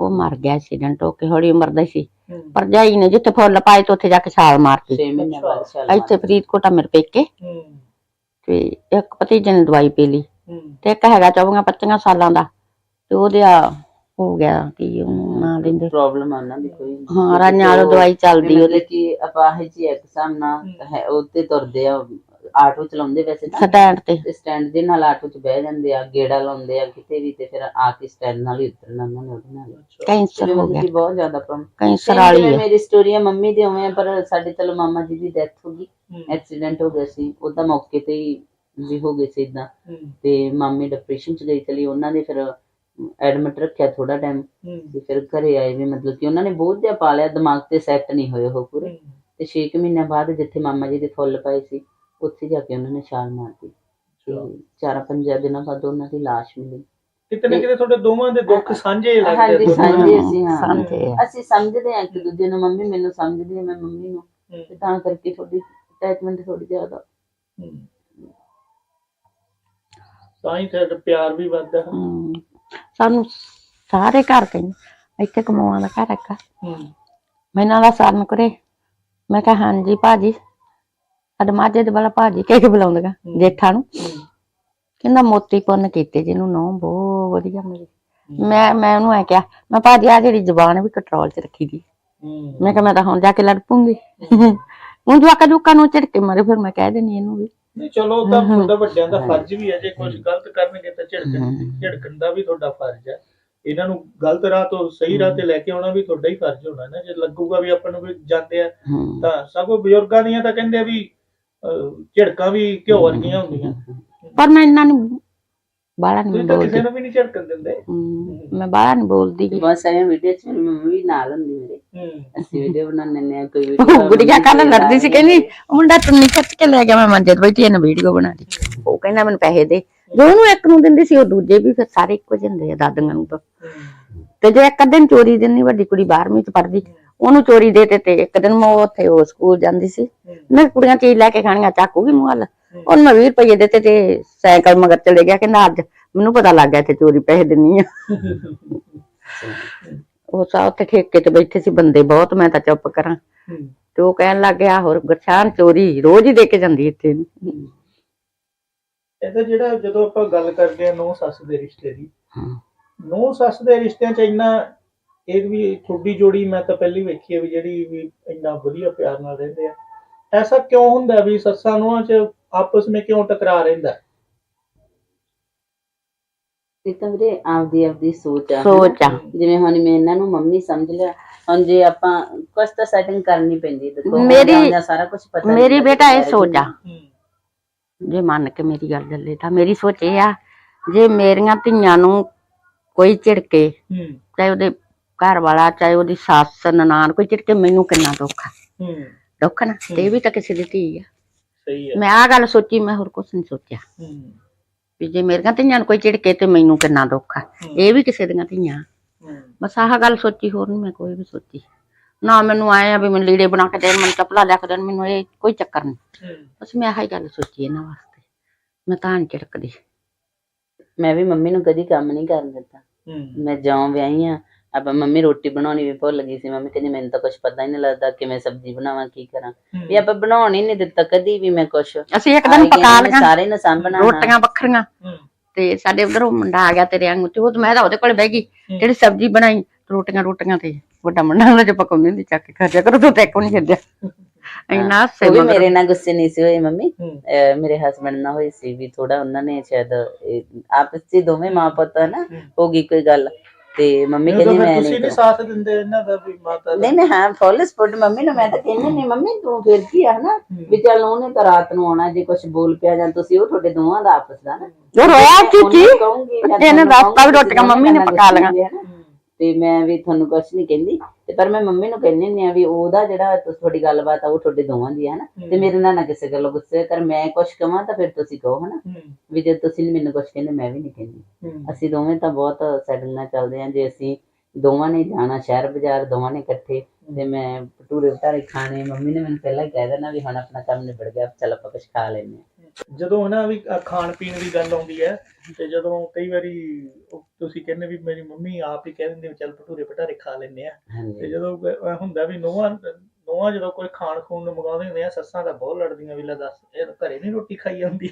ਉਹ ਮਰ ਗਿਆ ਐਕਸੀਡੈਂਟ ਹੋ ਕੇ ਹੌਲੀ ਉਮਰ ਦਾ ਹੀ ਸੀ। ਹੂੰ, ਪਰ ਜਾਈ ਨੇ ਜਿੱਥੇ ਫੁੱਲ ਪਾਏ ਤੇ ਉੱਥੇ ਜਾ ਕੇ ਛਾਲ ਮਾਰਤੀ। 6 ਮਹੀਨੇ ਬਾਅਦ ਛਾਲ ਇੱਥੇ ਫਰੀਦਕੋਟ ਆ ਮੇਰੇ ਪੇਕੇ। ਹੂੰ, ਤੇ ਇੱਕ ਭਤੀਜੇ ਨੇ ਦਵਾਈ ਪੀ ਲਈ। ਹੂੰ, ਤੇ ਇੱਕ ਹੈਗਾ 24 25 ਸਾਲਾਂ ਦਾ ਤੇ ਉਹਦੇ ਆ ਹੋ ਗਿਆ ਕੀ ਉਹਨੂੰ ਨਾਂ ਲੈਂਦੇ ਪ੍ਰੋਬਲਮ ਆ ਉਹਨਾਂ ਦੀ ਕੋਈ। ਹਾਂ ਰਾኛਂ ਵਾਲੀ ਦਵਾਈ ਚੱਲਦੀ ਉਹਦੀ ਮਤਲਬ ਕਿ ਅਪਾਹਜ ਹੀ ਇੱਕ ਸਾਹਮਣਾ ਹੈ। ਉੱਤੇ ਤੁਰਦੇ ਆ ਆਟੋ ਚਲਾਉਂਦੇ ਵੈਸੇ ਤਾਂ। ਸਟੈਂਡ ਤੇ। ਸਟੈਂਡ ਦੇ ਨਾਲ ਆਟੋ 'ਚ ਬਹਿ ਜਾਂਦੇ ਆ ਗੇੜਾ ਲਾਉਂਦੇ ਆ ਕਿਤੇ ਵੀ ਤੇ ਫਿਰ ਆ ਕੇ ਸਟੈਂਡ ਨਾਲ ਹੀ ਉਤਰਨਾ ਉਹਨਾਂ ਨੇ ਉਹਦੇ ਨਾਲ। ਕੈਂਸਰ ਹੋ ਗਿਆ। ਬਹੁਤ ਜ਼ਿਆਦਾ ਪ੍ਰੋਬਲਮ ਕੈਂਸਰ ਵਾਲੀ ਹੈ। ਮੇਰੀ ਸਟੋਰੀ ਆ ਮੰਮੀ ਦੀ ਆ, ਪਰ ਸਾਡੇ ਚਲੋ ਮਾਮਾ ਜੀ ਦੀ ਡੈਥ ਹੋ ਗਈ ਐਕਸੀਡੈਂਟ ਹੋ ਗਿਆ ਸੀ ਉਹਦਾ ਮੌਕੇ ਤੇ ਹੀ ਵੀ ਹੋ ਗਏ ਸੀ ਇਦਾਂ ਤੇ ਮਾਮੀ ਡਿਪਰੈਸ਼ਨ ਚ ਗਈ ਚਲੀ ਉਹਨਾਂ ਨੇ ਫਿਰ ਐਡਮਿਟ ਰੱਖਿਆ ਥੋੜਾ ਟਾਈਮ ਤੇ ਫਿਰ ਘਰੇ ਆਏ ਵੀ ਮਤਲਬ ਕਿ ਉਹਨਾਂ ਨੇ ਬਹੁਤ ਜਿਹਾ ਪਾ ਲਿਆ ਦਿਮਾਗ ਤੇ ਸੈੱਟ ਨਹੀਂ ਹੋਏ ਉਹ ਪੂਰੇ। ਤੇ 6 ਮਹੀਨਿਆਂ ਬਾਅਦ ਜਿੱਥੇ ਮਾਮਾ ਜੀ ਦੇ ਫੁੱਲ ਪਏ ਸੀ ਉੱਥੇ ਜਾ ਕੇ ਉਹਨਾਂ ਨੇ ਛਾਲ ਮਾਰਤੀ ਚਾਰਾਂ ਪੰਜਾਂ ਦਿਨਾਂ ਬਾਅਦ ਉਹਨਾਂ ਦੀ ਲਾਸ਼ ਮਿਲੀ। ਕਿਤੇ ਨਾ ਕਿਤੇ ਤੁਹਾਡੇ ਦੋਵਾਂ ਦੇ ਦੁੱਖ ਸਾਂਝੇ ਲੱਗਦੇ ਹਾਂਜੀ। ਸਾਂਝੇ ਅਸੀਂ ਹਾਂ। ਅਸੀਂ ਸਮਝਦੇ ਹਾਂ ਇੱਕ ਦੂਜੇ ਨੂੰ ਮੰਮੀ ਮੈਨੂੰ ਸਮਝਦੀ ਹੈ ਮੈਂ ਮੰਮੀ ਨੂੰ। ਤੇ ਤਾਂ ਕਰਕੇ ਥੋੜੀ ਅਟੈਚਮੈਂਟ ਥੋੜੀ ਜ਼ਿਆਦਾ। ਹੂੰ। ਤਾਂ ਹੀ ਤੁਹਾਡਾ ਪਿਆਰ ਵੀ ਵੱਧਦਾ। ਹਮ, ਸਾਨੂੰ ਸਾਰੇ ਘਰ ਕਹਿੰਦੇ ਇੱਥੇ ਕਮਾਉਣ ਦਾ ਘਰ ਹੈਗਾ। ਹੂੰ, ਮੈਂ ਇਹਨਾਂ ਦਾ ਸਰਨ ਕਰੇ ਮੈਂ ਕਿਹਾ ਹਾਂਜੀ ਭਾਜੀ। ਸਾਡੇ ਮਾਝੇ ਦੇ ਵਾਲਾ ਭਾਜੀ ਕਹਿ ਕੇ ਬੁਲਾਉਂਦਾ ਜੇਠਾ ਨੂੰ। ਹੂੰ, ਕਹਿੰਦਾ ਮੋਤੀ ਪੁੰਨ ਕੀਤੇ ਜਿਹਨੂੰ ਨੋ ਬਹੁਤ ਵਧੀਆ ਮਿਲੀ ਮੈਂ ਮੈਂ ਉਹਨੂੰ ਐ ਕਿਹਾ ਮੈਂ ਭਾਜੀ ਆ ਜਿਹੜੀ ਜ਼ਬਾਨ ਵੀ ਕੰਟਰੋਲ 'ਚ ਰੱਖੀ ਦੀ। ਮੈਂ ਕਿਹਾ ਮੈਂ ਤਾਂ ਹੁਣ ਜਾ ਕੇ ਲੜ ਪੂੰਗੀ ਹੁਣ ਜਵਾਕਾ ਜੁਕਾ ਨੂੰ ਝਿੜਕੇ ਮਾਰੇ ਫਿਰ ਮੈਂ ਕਹਿ ਦੇਣੀ ਇਹਨੂੰ ਵੀ। ਨਹੀਂ ਚਲੋ ਉਹ ਤਾਂ ਤੁਹਾਡਾ ਵੱਡਿਆਂ ਦਾ ਫਰਜ਼ ਵੀ ਹੈ ਜੇ ਕੁਝ ਗਲਤ ਕਰਨਗੇ ਤਾਂ ਝਿੜਕਣ ਝਿੜਕਣ ਦਾ ਵੀ ਤੁਹਾਡਾ ਫਰਜ਼ ਹੈ। ਇਹਨਾਂ ਨੂੰ ਗਲਤ ਰਾਹ ਤੋਂ ਸਹੀ ਰਾਹ ਤੇ ਲੈ ਕੇ ਆਉਣਾ ਵੀ ਤੁਹਾਡਾ ਹੀ ਫਰਜ਼ ਹੋਣਾ ਨਾ। ਜੇ ਲੱਗੂਗਾ ਵੀ ਆਪਾਂ ਨੂੰ ਵੀ ਜਾਂਦੇ ਆ ਤਾਂ ਸਗੋਂ ਬਜ਼ੁਰਗਾਂ ਦੀਆਂ ਤਾਂ ਕਹਿੰਦੇ ਆ ਵੀ ਝਿੜਕਾਂ ਵੀ ਘਿਓ ਵਰਗੀਆਂ ਹੁੰਦੀਆਂ। ਪਰ ਮੈਂ ਇਹਨਾਂ ਨੂੰ ਬਾਹਲਾ ਨਹੀਂ ਤੁਸੀਂ ਤਾਂ ਕਿਸੇ ਬੋਲਦੀ। ਨੂੰ ਵੀ ਨਹੀਂ ਝਿੜਕਣ ਦਿੰਦੇ। ਮੈਂ ਬਾਹਲਾ ਨਹੀਂ ਬੋਲਦੀ। ਬਹੁਤ ਸਾਰੀਆਂ ਵੀਡੀਓ ਚ ਮੰਮੀ ਵੀ ਨਾਲ ਹੁੰਦੀ ਮੇਰੇ ਹੂੰ ਅਸੀਂ ਵੀਡੀਓ ਬਣਾਉਂਦੇ ਨੇ ਆ, ਕੋਈ ਉਹ ਵੀਡੀਓ ਗੁੜੀਆ ਕੱਲ ਲੜਦੀ ਸੀ ਕਹਿੰਦੀ ਉਹ ਮੁੰਡਾ ਤੁੰਨੀ ਖਿੱਚ ਕੇ ਲੈ ਗਿਆ ਮੈਂ ਮੰਜੇ ਤੇ ਬੈਠੀ ਇਹਨੇ ਵੀਡੀਓ ਬਣਾ ਲਈ ਉਹ ਕਹਿੰਦਾ ਮੈਨੂੰ ਪੈਸੇ ਦੇ। ਜੋ ਉਹਨੂੰ ਇੱਕ ਨੂੰ ਦਿੰਦੀ ਸੀ ਉਹ ਦੂਜੇ ਵੀ ਫਿਰ ਸਾਰੇ ਇੱਕੋ ਜਿਹੇ ਹੁੰਦੇ ਆ ਦਾਦੀਆਂ ਨੂੰ ਤਾਂ। ਹੂੰ, ਤੇ ਜੇ ਇੱਕ ਅੱਧੇ ਨੂੰ ਚੋਰੀ ਦਿੰਨੀ ਵੱਡੀ ਕੁੜੀ 12ਵੀਂ ਚ ਪੜ੍ਹਦੀ ਉਹਨੂੰ ਚੋਰੀ ਦੇ ਤੇ ਤੇ ਇੱਕ ਦਿਨ ਮੈਂ ਉੱਥੇ ਉਹ ਸਕੂਲ ਜਾਂਦੀ ਸੀ। ਮੈਂ ਕਿਹਾ ਕੁੜੀਆਂ ਚੀਜ਼ ਲੈ ਕੇ ਖਾਣੀਆਂ ਚਾਕੂਗੀ ਮੂੰਹ ਵੱਲ ਉਹਨੂੰ ਮੈਂ 20 ਰੁਪਏ ਦਿੱਤੇ ਤੇ ਸਾਈਕਲ ਮਗਰ ਚਲੇ ਗਿਆ ਕਹਿੰਦਾ ਅੱਜ ਮੈਨੂੰ ਪਤਾ ਲੱਗ ਗਿਆ ਤੇ ਚੋਰੀ ਪੈਸੇ ਦਿੰਨੀ ਆ। ਉਹ ਸਾ ਉੱਥੇ ਠੇਕੇ ਤੇ ਬੈਠੇ ਸੀ ਬੰਦੇ ਬਹੁਤ ਮੈਂ ਤਾਂ ਚੁੱਪ ਕਰਾਂ। ਤੇ ਉਹ ਕਹਿਣ ਲੱਗ ਗਿਆ ਹੋਰ ਗਰਸ਼ਾਨ ਚੋਰੀ ਰੋਜ਼ ਹੀ ਦੇ ਕੇ ਜਾਂਦੀ ਇੱਥੇ। ਨੂੰ। ਇਹਦਾ ਜਿਹੜਾ ਜਦੋਂ ਆਪਾਂ ਗੱਲ ਕਰਦੇ ਆ ਨੌ ਸੱਸ ਦੇ ਰਿਸ਼ਤੇ ਦੀ। ਨੌ ਸੱਸ ਦੇ ਰਿਸ਼ਤਿਆਂ 'ਚ ਇੰਨਾ ਇਹ ਵੀ ਥੋੜੀ ਜੋੜੀ ਮੈਂ ਤਾਂ ਪਹਿਲੀ ਵੇਖੀ ਹੈ ਵੀ ਜਿਹੜੀ ਵੀ ਇੰਨਾ ਵਧੀਆ ਪਿਆਰ ਨਾਲ ਰਹਿੰਦੇ ਆ। ਐਸਾ ਕਿਉਂ ਹੁੰਦਾ ਵੀ ਸੱਸਾਂ ਨੂੰਹਾਂ 'ਚ ਆਪਸ ਵਿੱਚ ਕਿਉਂ ਟਕਰਾ ਰਹਿੰਦਾ? ਇਹ ਤਾਂ ਵੀਰੇ ਆਪਦੀ ਆਪਦੀ ਸੋਚ ਆ ਸੋਚ ਆ। ਹਨਾ। ਜਿਵੇਂ ਹੁਣ ਮੈਂ ਇਹਨਾਂ ਨੂੰ ਮੰਮੀ ਸਮਝ ਲਿਆ ਹੁਣ ਜੇ ਆਪਾਂ ਕੁਛ ਤਾਂ ਸੈਟਿੰਗ ਕਰਨੀ ਪੈਂਦੀ ਹੈ ਦੇਖੋ ਮੇਰੀ- ਆਉਂਦਿਆਂ ਸਾਰਾ ਕੁਝ ਪਤਾ ਨਹੀਂ ਮੇਰੀ ਲੱਗਦਾ ਬੇਟਾ ਇਹ marriage ਸੋਚ ਆ। ਹੂੰ, ਜੇ ਮੰਨ ਕੇ ਮੇਰੀ ਗੱਲ ਚੱਲੇ ਤਾਂ ਮੇਰੀ ਸੋਚ ਇਹ ਆ ਜੇ ਮੇਰੀਆਂ ਧੀਆਂ ਨੂੰ ਕੋਈ ਝਿੜਕੇ ਹੂੰ। ਚਾਹੇ ਉਹਦੇ ਘਰ ਵਾਲਾ ਚਾਹੇ ਉਹਦੀ ਸੱਸ ਨਨਾਣ ਕੋਈ ਝਿੜਕੇ ਮੈਨੂੰ ਕਿੰਨਾ ਦੁੱਖ ਆ? ਹੂੰ। ਦੁੱਖ ਨਾ ਤੇ ਇਹ ਵੀ ਤਾਂ ਕਿਸੇ ਦੀ ਧੀ ਆ। ਸਹੀ ਹੈ ਮੈਂ ਆ ਗੱਲ ਸੋਚੀ ਮੈਂ ਹੋਰ ਕੁਝ ਨਹੀਂ ਸੋਚਿਆ। ਹੂੰ। ਵੀ ਜੇ ਮੇਰੀਆਂ ਧੀਆਂ ਨੂੰ ਕੋਈ ਝਿੜਕੇ ਤੇ ਮੈਨੂੰ ਕਿੰਨਾ ਦੁੱਖ ਆ। ਇਹ ਵੀ ਕਿਸੇ ਦੀਆਂ ਧੀਆਂ ਬਸ ਆਹ ਗੱਲ ਸੋਚੀ ਹੋਰ ਨਹੀਂ ਮੈਂ ਕੋਈ ਵੀ ਸੋਚੀ। ਨਾ ਮੈਨੂੰ ਆਏ ਆ ਵੀ ਮੈਨੂੰ ਲੀੜੇ ਬਣਾ ਕੇ ਦੇਣ ਮੈਨੂੰ ਚੱਪਲਾਂ ਲਿਆ ਕੇ ਦੇਣ ਮੈਨੂੰ ਇਹ ਕੋਈ ਚੱਕਰ ਨਹੀਂ ਬਸ ਮੈਂ ਆਹ ਹੀ ਗੱਲ ਸੋਚੀ ਇਹਨਾਂ ਵਾਸਤੇ। ਮੈਂ ਤਾਂ ਨਹੀਂ ਝਿੜਕਦੀ। ਮੈਂ ਵੀ ਮੰਮੀ ਨੂੰ ਕਦੀ ਕੰਮ ਨਹੀਂ ਕਰਨ ਦਿੱਤਾ। ਮੈਂ ਜਿਉਂ ਵਿਆਹੀ ਆ ਆਪਾਂ ਮੰਮੀ ਰੋਟੀ ਬਣਾਉਣੀ ਵੀ ਭੁੱਲ ਗਈ ਸੀ। ਮੰਮੀ ਕਹਿੰਦੀ ਮੈਨੂੰ ਤਾਂ ਕੁਝ ਪਤਾ ਹੀ ਨਹੀਂ ਲੱਗਦਾ ਕਿਵੇਂ ਸਬਜ਼ੀ ਬਣਾਵਾਂ ਕੀ ਕਰਾਂ। ਵੀ ਆਪਾਂ ਬਣਾਉਣ ਹੀ ਨਹੀਂ ਦਿੱਤਾ ਕਦੀ ਵੀ ਮੈਂ ਕੁਝ ਅਸੀਂ ਇੱਕ ਦਿਨ ਪਕਾ ਲਈਆਂ ਸਾਰੇ ਨੇ ਸਾਂਭਣਾ ਰੋਟੀਆਂ ਵੱਖਰੀਆਂ। ਤੇ ਸਾਡੇ ਉਧਰ ਮੁੰਡਾ ਆ ਗਿਆ ਤੇਰੇ ਵਾਂਗੂ ਤੇ ਉਹ ਤੇ ਮੈਂ ਤਾਂ ਉਹਦੇ ਕੋਲ ਬਹਿ ਗਈ ਜਿਹੜੀ ਸਬਜ਼ੀ ਬਣਾਈ ਰੋਟੀਆਂ ਰੋਟੀਆਂ ਤੇ ਵੱਡਾ ਮੁੰਡਾ ਉਹਦੇ ਚ ਪਕਾਉਂਦੀ ਹੁੰਦੀ ਚੱਕ ਕੇ ਖਾ ਕਰੋ ਤੂੰ ਤੇ ਇੱਕ ਵੀ ਨਹੀਂ ਛੱਡਿਆ ਇੰਨਾ ਉਹ ਸੇ ਵੀ ਮੇਰੇ ਨਾਲ ਗੁੱਸੇ ਨਹੀਂ ਸੀ ਹੋਏ ਮੰਮੀ। ਮੇਰੇ ਹਸਬੰਡ ਨਾਲ ਹੋਈ ਸੀ ਵੀ ਥੋੜਾ ਉਹਨਾਂ ਨੇ ਸ਼ਾਇਦ ਆਪਸ ਵਿੱਚ ਦੋਵੇਂ ਮਾਂ ਪੁੱਤ ਨਾ ਹੋ ਗਈ ਕੋਈ ਗੱਲ। ਤੇ ਮੰਮੀ ਕਹਿੰਦੀ ਮੈਂ ਤੁਸੀਂ ਨਹੀਂ ਨਹੀਂ ਸਾਥ ਦਿੰਦੇ ਇਹਨਾਂ ਦਾ ਵੀ ਮਾਤਾ ਨਹੀਂ ਮੈਂ ਹਾਂ ਫੁੱਲ ਸਪੋਰਟ ਮੰਮੀ ਨੂੰ ਮੈਂ ਤਾਂ ਕਹਿੰਦੀ ਨਹੀਂ ਮੰਮੀ ਤੂੰ ਫਿਰ ਕੀ ਆ ਨਾ ਵੀ ਚੱਲ ਉਹਨੇ ਤਾਂ ਰਾਤ ਨੂੰ ਆਉਣਾ ਜੇ ਕੁਝ ਬੋਲ ਪਿਆ ਜਾਂ ਤੁਸੀਂ ਉਹ ਤੁਹਾਡੇ ਦੋਵਾਂ ਦਾ ਆਪਸ ਦਾ ਨਾ। ਜੋ ਉਹਨੂੰ ਕਹੂੰਗੀ ਜਾਂ ਇਹਨੇ ਦੱਸਤਾ ਵੀ ਰੋਟੀਆਂ ਮੰਮੀ ਨੇ ਪਕਾ ਲਈਆਂ। ਤੇ ਮੈਂ ਵੀ ਤੁਹਾਨੂੰ ਕੁਝ ਨਹੀਂ ਕਹਿੰਦੀ ਤੇ ਪਰ ਮੈਂ ਮੰਮੀ ਨੂੰ ਕਹਿੰਦੀ ਹੁੰਦੀ ਆ ਵੀ ਉਹਦਾ ਜਿਹੜਾ ਤੁਸ- ਤੁਹਾਡੀ ਗੱਲਬਾਤ ਆ ਉਹ ਤੁਹਾਡੇ ਦੋਵਾਂ ਦੀ ਹੈ ਨਾ ਤੇ ਮੇਰੇ ਨਾਲ ਨਾ ਕਿਸੇ ਗੱਲੋਂ ਗੁੱਸੇ ਕਰ ਮੈਂ ਕੁਝ ਕਹਾਂ ਤਾਂ ਫਿਰ ਤੁਸੀਂ ਕਹੋ ਹਨਾ। ਹੂੰ। ਵੀ ਜੇ ਤੁਸੀਂ ਨੀ ਮੈਨੂੰ ਕੁਝ ਕਹਿੰਦੇ ਮੈਂ ਵੀ ਨਹੀਂ ਕਹਿੰਦੀ। ਹੂੰ। ਅਸੀਂ ਦੋਵੇਂ ਤਾਂ ਬਹੁਤ ਸੈਟਲ ਨਾਲ ਚੱਲਦੇ ਆਂ ਜੇ ਅਸੀਂ ਦੋਵਾਂ ਨੇ ਜਾਣਾ ਸ਼ਹਿਰ ਬਾਜ਼ਾਰ ਦੋਵਾਂ ਨੇ ਇਕੱਠੇ ਤੇ ਮੈਂ ਭਟੂਰੇ ਭਟਾਰੇ ਖਾਣੇ ਮੰਮੀ ਨੇ ਮੈਨੂੰ ਪਹਿਲਾਂ ਹੀ ਕਹਿ ਦੇਣਾ ਵੀ ਹੁਣ ਆਪਣਾ ਕੰਮ ਨਿਬੜ ਗਿਆ ਚੱਲ ਆਪਾਂ ਕੁਝ ਖਾ ਲੈਂਦੇ ਹਾਂ। ਜਦੋਂ ਹਨਾ ਵੀ ਆਹ ਖਾਣ ਪੀਣ ਦੀ ਗੱਲ ਆਉਂਦੀ ਹੈ ਤੇ ਜਦੋਂ ਕਈ ਵਾਰੀ ਉਹ ਤੁਸੀਂ ਕਹਿੰਦੇ ਵੀ ਮੇਰੀ ਮੰਮੀ ਆਪ ਹੀ ਕਹਿ ਦਿੰਦੇ ਵੀ ਚੱਲ ਭਟੂਰੇ ਭਟਾਰੇ ਖਾ ਲੈਂਦੇ ਆ। ਤੇ ਹਾਂਜੀ ਜਦੋਂ ਕ- ਹੁੰਦਾ ਵੀ ਨੋਹਾਂ ਨੋਹਾਂ ਜਦੋਂ ਕੋਈ ਖਾਣ ਖੂਣ ਨੂੰ ਮੰਗਾਉਂਦੇ ਹੁੰਦੇ ਆ ਸੱਸਾਂ ਤਾਂ ਬਹੁਤ ਲੜਦੀਆਂ ਵੀ ਲੈ ਦੱਸ ਇਹ ਘਰੇ ਨਹੀਂ ਰੋਟੀ ਖਾਈ ਜਾਂਦੀ।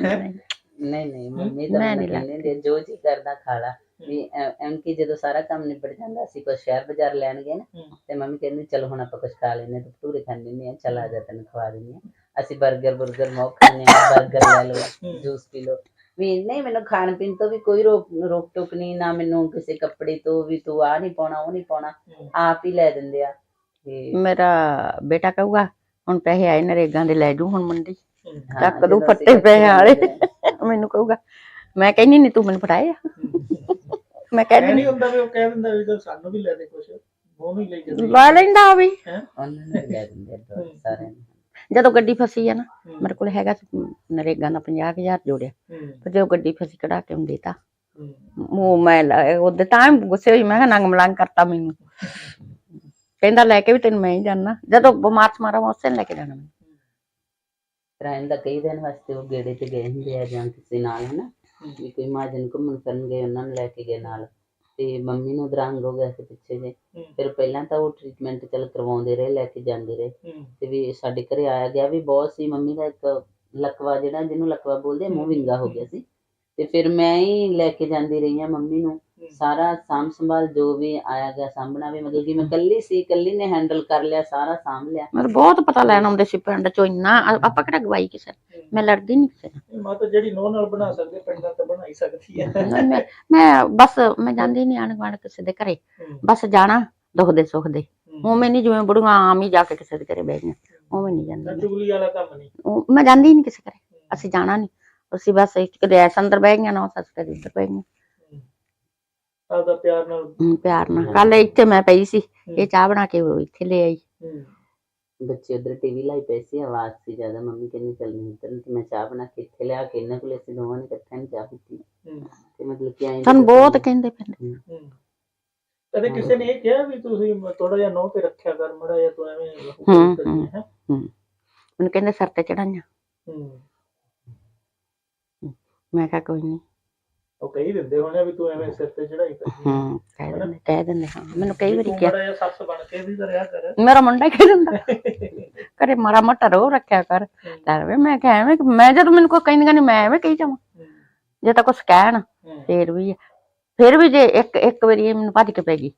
ਹੈਂ? ਨਹੀਂ ਨਹੀਂ ਮੰਮੀ ਤਾਂ ਮੈਂ ਨਹੀਂ ਕਹਿੰਦੇ ਹੁੰਦੇ, ਜੋ ਜੀ ਕਰਦਾ ਖਾ ਲਾ। ਵੀ ਐਮ ਕਿ ਜਦੋਂ ਸਾਰਾ ਕੰਮ ਨਿਬੜ ਜਾਂਦਾ ਅਸੀਂ ਕੁਝ ਸ਼ਹਿਰ ਬਾਜ਼ਾਰ ਲੈਣ ਗਏ ਨਾ। ਤੇ ਮੰਮੀ ਕਹਿੰਦੀ ਚਲੋ ਹੁਣ ਆਪਾਂ ਕੁਝ ਖਾ ਹਾਂ ਤੇ ਭਟੂਰੇ ਖਾ ਲੈਂਦੇ ਆ ਚੱਲ ਆ ਜਾ ਤੈਨੂੰ ਖਵਾ ਦਿੰਦੇ ਆ ਅਸੀਂ 버ਗਰ 버ਗਰ ਮੌਕ ਖਾਣੇ 버ਗਰ ਲੈ ਲਓ ਜੂਸ ਪੀ ਲਓ। ਵੀ ਨਹੀਂ ਮੈਨੂੰ ਖਾਣ ਪੀਣ ਤੋਂ ਵੀ ਕੋਈ ਰੋਕ ਰੋਕ ਟੋਕ ਨਹੀਂ ਨਾ ਮੈਨੂੰ ਕਿਸੇ ਕੱਪੜੇ ਤੋਂ ਵੀ ਤੂੰ ਆ ਨਹੀਂ ਪਾਉਣਾ ਉਹ ਨਹੀਂ ਪਾਉਣਾ ਆਪ ਹੀ ਲੈ ਦਿੰਦੇ ਆ। ਮੇਰਾ ਬੇਟਾ ਕਹੂਗਾ ਹੁਣ ਪੈਸੇ ਆਏ ਨਰੇਗਾ ਦੇ ਲੈ ਜੂ ਹੁਣ ਮੰਡੀ। ਚੱਕ ਦੋ ਫੱਟੇ ਪੈਸੇ ਆਲੇ ਮੈਨੂੰ ਕਹੂਗਾ ਮੈਂ ਕਹਿੰਨੀ ਨਹੀਂ ਤੂੰ ਮੈਨੂੰ ਫੜਾਇਆ ਮੈਂ ਕਹਿੰਨੀ ਨਹੀਂ ਹੁੰਦਾ ਵੀ ਉਹ ਕਹਿ ਦਿੰਦਾ ਵੀ ਸਾਨੂੰ ਵੀ ਲੈ ਦੇ ਕੁਛ ਉਹ ਨਹੀਂ ਲੈ ਜਾਂਦਾ ਲੈ ਲੈਂਦਾ ਵੀ। ਹਾਂ? ਉਹਨਾਂ ਲੈ ਦਿੰਦੇ ਸਾਰੇ ਜਦੋਂ ਗੱਡੀ ਫਸੀ ਆ ਨਾ ਹੂੰ। ਮੇਰੇ ਕੋਲ ਹੈਗਾ ਸੀ ਨਰੇਗਾ ਦਾ 50000 ਜੋੜਿਆ। ਹੂੰ। ਪਰ ਜਦੋਂ ਗੱਡੀ ਫਸੀ ਕਢਾ ਕੇ ਉਹਨੂੰ ਦੇਤਾ। ਹੂੰ। ਮੂੰਹ ਮੈਂ ਲਾਇਆ ਉਹਦੇ ਤਾਂ ਹੀ ਗੁੱਸੇ ਹੋਈ ਮੈਂ ਕਿਹਾ ਨੰਗ ਮਲੰਗ ਕਰਤਾ ਮੈਨੂੰ। ਕਹਿੰਦਾ ਲੈ ਕੇ ਵੀ ਤੈਨੂੰ ਮੈਂ ਹੀ ਜਾਣਾ ਜਦੋਂ ਬਿਮਾਰ ਸਮਾਰਾ ਮੈਂ ਉਸੇ ਨੂੰ ਲੈ ਕੇ ਜਾਣਾ ਮੈਂ ਰਹਿਣ ਦਾ ਕਈ ਦਿਨ ਵਾਸਤੇ ਉਹ ਗੇੜੇ ਤੇ ਗਏ ਹੁੰਦੇ ਆ ਜਾਂ ਕਿਸੇ ਨਾਲ ਹਨਾ? ਵੀ ਕੋਈ ਮਾਜਨ ਘੁੰਮਣ ਫਿਰਨ ਗਏ ਉਹਨਾਂ ਨੂੰ ਲੈ ਕੇ ਗਏ ਨਾਲ। ਤੇ ਮੰਮੀ ਨੂੰ ਦਰੰਗ ਹੋ ਗਿਆ ਸੀ ਪਿੱਛੇ ਜੇ। ਫਿਰ ਪਹਿਲਾਂ ਤਾਂ ਉਹ ਟ੍ਰੀਟਮੈਂਟ ਚੱਲ ਕਰਵਾਉਂਦੇ ਰਹੇ ਲੈ ਕੇ ਜਾਂਦੇ ਰਹੇ। ਤੇ ਵੀ ਸਾਡੇ ਘਰੇ ਆਇਆ ਗਿਆ ਵੀ ਬਹੁਤ ਸੀ ਮੰਮੀ ਦਾ ਇੱਕ ਲਕਵਾ ਜਿਹੜਾ ਜਿਹਨੂੰ ਲਕਵਾ ਬੋਲਦੇ ਆ, ਮੂੰਹ ਵਿੰਗਾ ਹੋ ਗਿਆ ਸੀ ਤੇ ਫਿਰ ਮੈਂ ਹੀ ਲੈ ਕੇ ਜਾਂਦੀ ਰਹੀ ਆ ਮੰਮੀ ਨੂੰ ਸਾਰਾ ਸਾਂਭ ਸੰਭਾਲ ਜੋ ਵੀ ਆਇਆ ਗਿਆ ਸਾਂਭਣਾ ਵੀ ਮਤਲਬ ਕਿ ਮੈਂ ਇਕੱਲੀ ਸੀ ਇਕੱਲੀ ਨੇ ਹੈਂਡਲ ਕਰ ਲਿਆ ਸਾਰਾ ਸਾਂਭ ਲਿਆ। ਮੈਨੂੰ ਬਹੁਤ ਪਤਾ ਲੈਣ ਆਉਂਦੇ ਸੀ ਪਿੰਡ ਚੋਂ ਇੰਨਾ ਆ- ਆਪਾਂ ਕਿਹੜਾ ਗਵਾਈ ਕਿਸੇ ਨਾਲ। ਮੈਂ ਲੜਦੀ ਨਹੀਂ ਕਿਸੇ ਨਾਲ। ਮਾਤਾ ਜਿਹੜੀ ਨੋਹ ਨਾਲ ਬਣਾ ਸਕਦੇ ਪਿੰਡਾਂ ਤਾਂ ਬਣਾ ਹੀ ਸਕਦੀ ਹੈ। ਨਹੀਂ, ਮੈਂ ਮੈਂ ਬਸ ਮੈਂ ਜਾਂਦੀ ਨਹੀਂ ਆਣ ਗੁਆਂਢ ਕਿਸੇ ਦੇ ਘਰੇ। ਹੂੰ। ਬਸ ਜਾਣਾ ਦੁੱਖ ਦੇ ਸੁੱਖ ਦੇ। ਹੂੰ। ਉਵੇਂ ਨਹੀਂ ਜਿਵੇਂ ਬੁੜੀਆਂ ਆਮ ਹੀ ਜਾ ਕੇ ਕਿਸੇ ਦੇ ਘਰੇ ਬਹਿ ਗਈਆਂ। ਉਵੇਂ ਨਹੀਂ ਤਾਂ ਜਾਂਦੀ। ਮੈਂ। ਚੁਗਲੀ ਵਾਲਾ ਕੰਮ ਨਹੀਂ। ਉਹ- ਮੈਂ ਜਾਂਦੀ ਨਹੀਂ ਕਿਸੇ ਘਰੇ। ਅਸੀਂ ਜਾਣਾ ਨਹੀਂ। ਅਸੀਂ ਬਸ ਇੱਕ ਕਦੇ ਐਸ ਅੰਦਰ ਬਹਿ ਗਈਆਂ ਨਾ ਸੱਸ ਕਦੇ ਇੱਧਰ ਬਹਿ ਗਈਆਂ। ਆਪਦਾ ਪਿਆਰ ਨਾਲ। ਹਮ, ਪਿਆਰ ਨਾਲ। ਕੱਲ ਇੱਥੇ ਮੈਂ ਪਈ ਸੀ ਇਹ ਚਾਹ ਬਣਾ ਕੇ ਉਹ ਇੱਥੇ ਲੈ ਆਈ। ਹੂੰ। ਬੱਚੇ ਉਧਰ ਟੀਵੀ ਲਾਈ ਪਈ ਸੀ ਆਵਾਜ਼ ਸੀ ਜ਼ਿਆਦਾ। ਮੰਮੀ ਕਹਿੰਦੀ ਚੱਲ ਨਹੀਂ ਇੱਧਰ ਤੇ ਮੈਂ ਚਾਹ ਬਣਾ ਕੇ ਇੱਥੇ ਲਿਆ ਕੇ ਇਹਨਾਂ ਕੋਲ ਅਸੀਂ ਦੋਵਾਂ ਨੇ ਇਕੱਠੇ ਨੇ ਚਾਹ ਪੀਤੀ। ਤੇ ਮਤਲਬ ਕਿ ਐਂ ਸਾਨੂੰ ਬਹੁਤ ਕਹਿੰਦੇ ਪੈਂਦੇ ਹੂੰ। ਕਦੇ ਕਿਸੇ ਨੇ ਇਹ ਕਿਹਾ ਵੀ ਤੁਸੀਂ ਥੋੜਾ ਜਿਹਾ ਨਹੁੰ ਤੇ ਰੱਖਿਆ ਕਰ ਮੜਾ ਜਾਂ ਤੂੰ ਐਵੇਂ ਹੂੰ, ਕਰੀ ਹੂੰ। ਹੈ? ਮੈਨੂੰ ਕਹਿੰਦੇ ਸਿਰ ਤੇ ਚੜਾਈਆਂ ਹੂੰ। ਮੈਂ ਕਿਹਾ ਕੋਈ ਨਹੀਂ ਉਹ ਕਹੀ ਦਿੰਦੇ ਹੋਣੇ ਵੀ ਤੂੰ ਐਵੇਂ ਸਿਰ ਤੇ ਚੜਾਈ ਕਰਦੀ ਹੈ। ਹੂੰ। ਕਹਿ ਦਿੰਦੇ ਕਹਿ ਦਿੰਦੇ ਹਾਂ। ਮੈਨੂੰ ਕਈ ਵੀ ਵਾਰੀ ਤੂੰ ਕਿਹਾ। ਮਾੜਾ ਜਿਹਾ ਸੱਸ ਬਣ ਕੇ ਵੀ ਕਰਿਆ ਕਰ। ਮੇਰਾ ਮੁੰਡਾ ਕਹਿ ਦਿੰਦਾ। ਘਰੇ ਮਾੜਾ ਮੋਟਾ ਰੋ ਰੱਖਿਆ ਕਰ। ਚੱਲ ਵੇ ਮੈਂ ਕਿਹਾ ਐਵੇਂ ਕਿ- ਮੈਂ ਜਦੋਂ ਮੈਨੂੰ ਕੋਈ ਕਹਿੰਦੀਆਂ ਨਹੀਂ ਮੈਂ ਐਵੇਂ ਕਹੀ ਜਾਵਾਂ। ਜੇ ਤਾਂ ਕੁਛ ਕਹਿਣ ਹੂੰ, ਫੇਰ ਵੀ ਫੇਰ ਵੀ ਜੇ ਇੱਕ ਇੱਕ ਵਾਰੀ ਇਹ ਮੈਨੂੰ ਭੱਜ ਕੇ ਪੈ ਗਈ।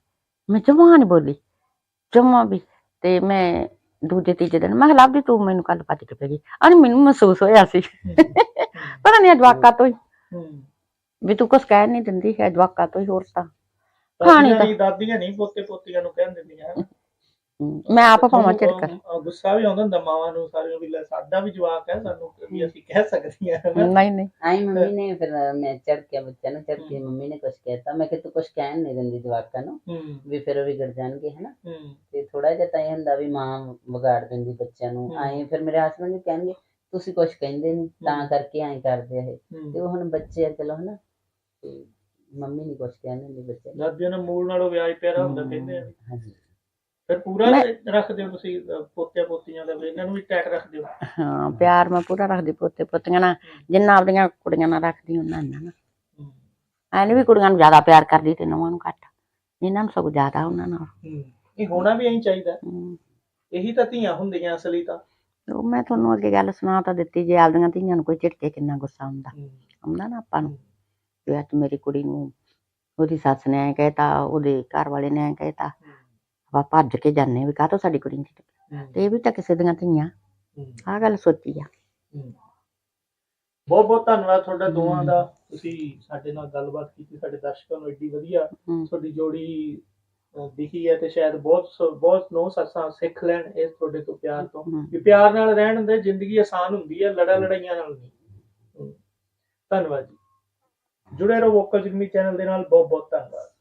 ਮੈਂ ਜਮਾਂ ਨੀ ਬੋਲੀ। ਜਮਾਂ ਵੀ। ਤੇ ਮੈਂ ਦੂਜੇ ਤੀਜੇ ਦਿਨ ਮੈਂ ਕਿਹਾ ਲੱਭਦੀ ਤੂੰ ਮੈਨੂੰ ਕੱਲ ਭੱਜ ਕੇ ਪੈ ਗਈ। ਅਨ ਮੈਨੂੰ ਮਹਿਸੂਸ ਹੋਇਆ ਸੀ। ਪਤਾ ਨਹੀਂ ਜਵਾਕਾਂ ਤੋਂ ਹੂੰ। ਵੀ ਤੂੰ ਕੁਛ ਕਹਿ ਨਹੀਂ ਦਿੰਦੀ ਹੈ ਜਵਾਕਾਂ ਤੋਂ ਹੀ ਹੋਰ ਤਾਂ। ਖਾਣੀ ਤਾਂ- ਦਾਦੀਆਂ ਨਹੀਂ ਪੋਤੇ ਪੋਤੀਆਂ ਨੂੰ ਕਹਿਣ ਦਿੰਦੀਆਂ। ਮੈਂ ਆਪ ਭਾਵਾਂ ਝਿੜਕ ਗੁੱਸਾ ਵੀ ਆਉਂਦਾ ਹੁੰਦਾ ਮਾਵਾਂ ਨੂੰ ਸਾਰਿਆਂ ਵੀ ਲੈ ਸਾਡਾ ਵੀ ਜਵਾਕ ਹੈ ਸਾਨੂੰ ਵੀ ਅਸੀਂ ਕਹਿ ਸਕਦੀਆਂ। ਨਹੀਂ ਨਹੀਂ। ਆਈ ਮੰਮੀ ਨੇ ਫਿਰ ਮੈਂ ਚੜ ਕੇ ਬੱਚਿਆਂ ਨੂੰ ਚੜ ਕੇ ਮੰਮੀ ਨੇ ਕੁਝ ਕਹਿਤਾ। ਮੈਂ ਕਿ ਤੂੰ ਕੁਝ ਕਹਿਣ ਨਹੀਂ ਦਿੰਦੀ ਜਵਾਕਾਂ ਨੂੰ ਵੀ ਫਿਰ ਉਹ ਵਿਗੜ ਜਾਣਗੇ ਹਨਾ ਤੇ ਥੋੜਾ ਜਿਹਾ ਤਾਂ ਇਹ ਹੁੰਦਾ ਵੀ ਮਾਂ ਵਿਗਾੜ ਦਿੰਦੀ ਬੱਚਿਆਂ ਨੂੰ। ਆਏ ਫਿਰ ਮੇਰੇ ਹਸਬੰਡ ਵੀ ਕਹਿਣਗੇ ਤੁਸੀਂ ਕੁਝ ਕਹਿੰਦੇ ਨਹੀਂ ਤਾਂ। ਕਰਕੇ ਐਂ ਕਰਦੇ ਆ ਇਹ। ਤੇ ਉਹ ਹੁਣ ਬੱਚੇ ਆ ਚਲੋ ਹਨਾ ਤੇ ਮੰਮੀ ਨਹੀਂ ਕੁਝ ਕਹਿੰਦੇ ਹੁੰਦੀ ਬੱਚੇ ਨੂੰ। ਦਾਦੀਆਂ ਨੂੰ ਮੂਲ ਨਾਲੋਂ ਵਿਆਜ ਪਿਆਰਾ ਹੁੰਦਾ ਕਹਿੰਦੇ ਆ। ਹਾਂਜੀ। ਫਿਰ ਪੂਰਾ ਰੱਖਦੇ ਹੋ ਤੁਸੀਂ ਅ, ਪੋਤਿਆਂ ਦਾ ਵੀ ਇਹਨਾਂ ਨੂੰ ਵੀ ਟੈਟ ਰੱਖਦੇ ਹੋ? ਹਾਂ ਪਿਆਰ ਮੈਂ ਪੂਰਾ ਰੱਖਦੀ ਪੋਤੇ ਪੋਤੀਆਂ ਨਾਲ ਜਿੰਨਾ ਆਪਦੀਆਂ ਕੁੜੀਆਂ ਨਾਲ ਰੱਖਦੀ ਉਹਨਾਂ ਨਾਲ ਨਾ। ਹੂੰ। ਐ ਨੀ ਵੀ ਕੁੜੀਆਂ ਨੂੰ ਜ਼ਿਆਦਾ ਪਿਆਰ ਕਰਦੀ ਤੇ ਨਵਾਂ ਨੂੰ ਘੱਟ। ਇਹਨਾਂ ਨੂੰ ਸਗੋਂ ਜ਼ਿਆਦਾ ਉਹਨਾਂ ਨਾਲ। ਇਹ ਹੋਣਾ ਵੀ ਐਂ ਚਾਹੀਦਾ। ਇਹੀ ਤਾਂ ਧੀਆਂ ਹੁੰਦੀਆਂ ਅਸਲੀ ਤਾਂ। ਉਹ ਮੈਂ ਤੁਹਾਨੂੰ ਅੱਗੇ ਗੱਲ ਸੁਣਾ ਤਾਂ ਦਿੱਤੀ ਜੇ ਆਪਦੀਆਂ ਧੀਆਂ ਨੂੰ ਕੋਈ ਝਿੜਕੇ ਕਿੰਨਾ ਗੁੱਸਾ ਹੁੰਦਾ ਆਉਂਦਾ ਨਾ ਆਪਾਂ ਨੂੰ। ਵੀ ਅੱਜ ਮੇਰੀ ਕੁੜੀ ਨੂੰ ਉਹਦੀ ਸੱਸ ਨੇ ਐ ਕਹਿਤਾ ਉਹਦੇ ਘਰ ਵਾਲੇ ਨੇ ਐ ਕਹਿਤਾ ਆਪਾਂ ਭੱਜ ਕੇ ਜਾਂਦੇ ਵੀ ਕਾਹਤੋਂ ਸਾਡੀ ਕੁੜੀ ਨੂੰ ਤੇ ਇਹ ਵੀ ਤਾਂ ਕਿਸੇ ਦੀਆਂ ਧੀਆਂ। ਆਹ ਗੱਲ ਸੋਚੀ ਆ। ਬਹੁਤ ਬਹੁਤ ਧੰਨਵਾਦ ਤੁਹਾਡਾ ਦੋਵਾਂ ਦਾ। ਤੁਸੀਂ ਸਾਡੇ ਨਾਲ ਗੱਲਬਾਤ ਕੀਤੀ ਸਾਡੇ ਦਰਸ਼ਕਾਂ ਨੂੰ ਏਡੀ ਵਧੀਆ। ਤੁਹਾਡੀ ਜੋੜੀ ਦਿਖੀ ਹੈ ਤੇ ਸ਼ਾਇਦ ਬਹੁਤ ਸ- ਬਹੁਤ ਨੋ ਸੱਸਾਂ ਸਿੱਖ ਲੈਣ ਇਸ ਤੁਹਾਡੇ ਤੋਂ ਪਿਆਰ ਤੋਂ। ਵੀ ਪਿਆਰ ਨਾਲ ਰਹਿਣ ਦੇ ਜ਼ਿੰਦਗੀ ਆਸਾਨ ਹੁੰਦੀ ਹੈ ਲੜਾ ਲੜਾਈਆਂ ਨਾਲ ਨਹੀਂ। ਧੰਨਵਾਦ ਜੀ। ਜੁੜੇ ਰਹੋ ਵੋਕਲ ਜਿਗਮੀ ਚੈਨਲ ਦੇ ਨਾਲ। ਬਹੁਤ ਬਹੁਤ ਧੰਨਵਾਦ।